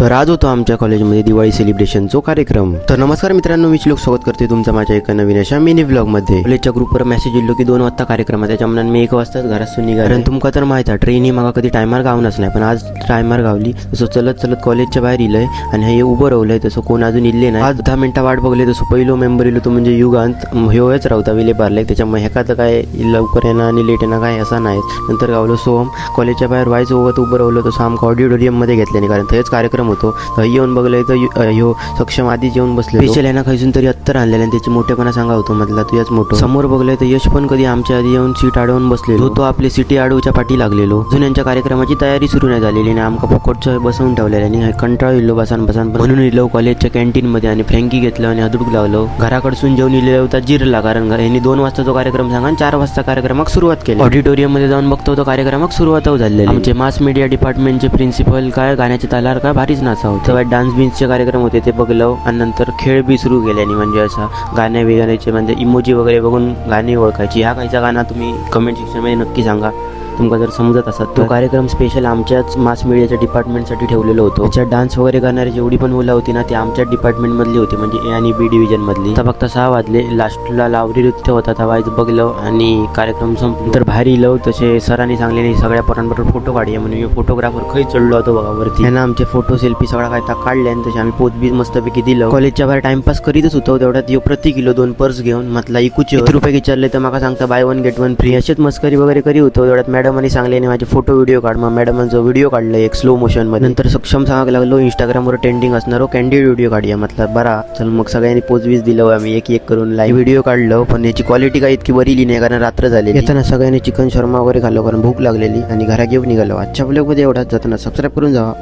तर आज होतो आमच्या कॉलेजमध्ये दिवाळी सेलिब्रेशन जो कार्यक्रम. तर नमस्कार मित्रांनो मी श्लोक स्वागत करते तुमचं माझ्या एका नवीन अशा मिनी व्लॉगमध्ये. कॉलेजच्या ग्रुपवर मेसेज येलो की दोन वाजता कार्यक्रम आहे. त्याच्यामुळे मी एक वाजताच घरातून निघालो कारण तुमका तर माहिती आहे ट्रेन ही मला कधी टायमार गावनच नाही. पण आज टायमार गावली. तसं चलत चलत कॉलेजच्या बाहेर इलंय आणि हे उभं रावलंय तसं कोण अजून इल्ले नाही. आज दहा मिनिटं वाट बघले तसं पहिलो मेंबर इलो तो म्हणजे युगांत. ह्योच राहता विले पारले. त्याच्यामुळे ह्याका तर काय लवकर येणं आणि लेट येणं काय असा नाही नंतर गावलो सोहम. कॉलेजच्या बाहेर व्हायचं उभं राहिलो तसं आमका ऑडिटोरियममध्ये घेतल्याने. कारण थंयच कार्यक्रम होतो. येऊन बघलंय तर ह्यो सक्षम आधीच येऊन बसले स्पेशल यांना खैसून तरी अत्तर आणलेला आणि त्याची मोठेपणा सांगा होतो मधला तुझ्याच मोठं. समोर बघलंय तर यश पण कधी आमच्या आधी येऊन सीट अडवून बसलेलो. तो आपली सिटी अडवच्या पाठी लागलेलो. अजून यांच्या कार्यक्रमाची तयारी सुरू नाही झालेली आणि आमका फुकटचं बसवून ठेवलेलं आणि कंटाळ इल्लो बसान बसान म्हणून इलो कॉलेजच्या कॅन्टीनमध्ये आणि फ्रँकी घेतलं आणि हदूक लावलो. घराकडसून जेवण इलेला होता जिरला कारण यांनी दोन वाजता तो कार्यक्रम सांगा आणि चार वाजता कार्यक्रमाक सुरुवात केली. ऑडिटोरियममध्ये जाऊन बघतो तो कार्यक्रमाक सुरुवात झालेली. आमचे मास मीडिया डिपार्टमेंटचे प्रिन्सिपल काय गाण्याचे तालार काय भारीच नाचा होता. तेव्हा डान्स बीन्सचे कार्यक्रम होते ते बघलं आणि नंतर खेळ बी सुरू केल्याने म्हणजे असा गाण्या बिगाण्याचे म्हणजे इमोजी वगैरे बघून गाणी ओळखायची. ह्या कायचा गाणं तुम्ही कमेंट सेक्शनमध्ये नक्की सांगा. तुमका जर समजत असत तो कार्यक्रम स्पेशल आमच्याच मास मीडियाच्या डिपार्टमेंटसाठी ठेवलेलो होतो. त्याच्यात डान्स वगैरे करणारी जेवढी पण मुलं होती ना ती आमच्याच डिपार्टमेंट मधली होती म्हणजे ए आणि बी डिव्हिजन मधली. आता फक्त सहा वाजले लास्टला लावरी नृत्य होता इथं बघलं आणि कार्यक्रम संपलो. तर बाहेर इलो तसे सरांनी सांगले सगळ्या पोरांबरोबर फोटो काढूया म्हणून. मी फोटोग्राफर खै चढलो होतो बघा वरती. त्यांना आमचे फोटो सेल्फी सगळा काय काढले आणि तसे आम्ही पोत बी मस्तपैकी दिलं. कॉलेजच्या बाहेर टाइमपास करीतच होतो तेवढ्यात यो प्रति किलो दोन पर्स घेऊन म्हटला इकूचे रुपये विचारले तर मला सांगता buy one get one free असेच मस्करी वगैरे करी होतो तेवढ्यात मॅडमांनी सांगले आणि माझे फोटो व्हिडिओ काढ. मग मॅडमांचा व्हिडिओ काढलं एक स्लो मोशनमध्ये नंतर सक्षम सांगायला लागलो इंस्टाग्रामवर ट्रेंडिंग असणार हो, कॅन्डिड व्हिडिओ काढूया म्हटलं. बरा चल मग सगळ्यांनी पोच दिलं आम्ही एक एक करून लाईव्ह व्हिडिओ काढलं पण याची क्वालिटी काही इतकी बरी नाही कारण रात्र झाली येताना सगळ्यांनी चिकन शर्मा वगैरे खाल्लं कारण भूक लागलेली आणि घरा घेऊन निघालो. आजच्या ब्लॉगमध्ये एवढाच. जाताना सबस्क्राईब करून जावा.